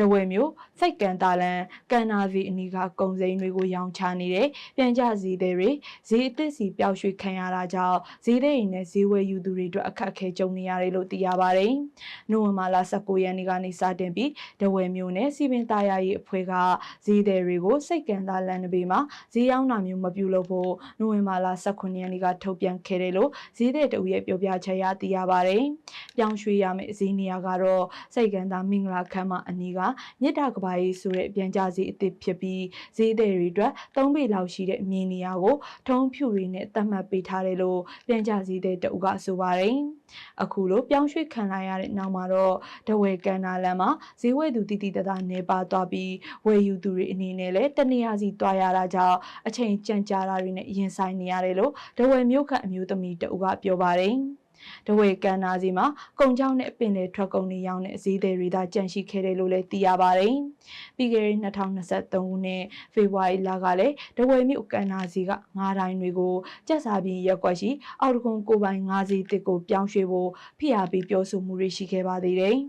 တဝဲမျိုးစိတ်ကန်တာလန်ကန်နာစီအနီးကကုံစိမ်းတွေကိုရောင်းချနေတဲ့ပြန်ကြစည်းတွေတွေဈေးအသစ်စီပျောက်ရွှေ့ခံရတာကြောင့်ဈေးတွေနဲ့ဈေးဝယ်ယူသူတွေအတွက်အခက်အခဲကြုံနေရတယ်လို့သိရပါတယ်။နိုဝင်ဘာလ19ရက်နေ့ကနေစတင်ပြီးတဝဲမျိုးနဲ့စီပင်သားရရေးအဖွဲ့ကဈေးတွေတွေကိုစိတ်ကန်တာလန်နဘေးမှာဈေးရောင်းတာမျိုးမပြုလုပ်ဖို့နိုဝင်ဘာလ18ရက်နေ့ကထုတ်ပြန်ခဲ့တယ်လို့ဈေးတွေတအူရဲ့ပြောပြချက်ရသိရပါတယ်။ပြောင်းရွှေ့ရမယ့်ဈေးနေရာကတော့စိတ်ကန်တာမင်္ဂလာခမ်းမအနီးကမြစ်တာကဘာကြီးဆိုတဲ့ပြန်ကြဈေးအသစ်ဖြစ်ပြီးဈေးတွေတွေအတွက်၃ပေလောက်ရှိတဲ့မြေနေရာကိုထုံးဖြူတွေနဲ့သတ်မှတ်ပေးထားတယ်လို့ပြန်ကြဈေးတွေတအူကဆိုပါတယ်။အခုလိုပြောင်းရွှေ့ခံလာရတဲ့နောက်မှာတော့တဝဲကန်နာလန်မှာဈေးဝယ်သူတိတိတသားနေပါသွားပြီးဝယ်ယူသူတွေအနေနဲ့လည်းတနေရာစီတွားရတာကြောင့်အချိန်ကြန့်ကြာတာတွေနဲ့ရင်ဆိုင်နေရတယ်လို့တဝဲမြို့ခန့်အမျိုးသမီးတအူကပြောပါတယ်။ တဝဲကန်နာစီမှာကုံချောင်းနဲ့ပင်လေထွက်ကုန်တွေရောင်းတဲ့ဈေးတွေတွေသာကြန့်ရှိခဲ့တယ်လို့လည်းသိရပါတယ်။ပြီးခဲ့တဲ့2023ခုနှစ်ဖေဖော်ဝါရီလကလည်းတဝဲမြို့ကန်နာစီကငါးတိုင်းတွေကိုကျက်စားပြီးရက်ကွက်ရှိအောက်တကုံကိုပိုင်ငါးစီတစ်ကိုပြောင်းရွှေ့ဖို့ဖိအားပေးပြောဆိုမှုတွေရှိခဲ့ပါသေးတယ်။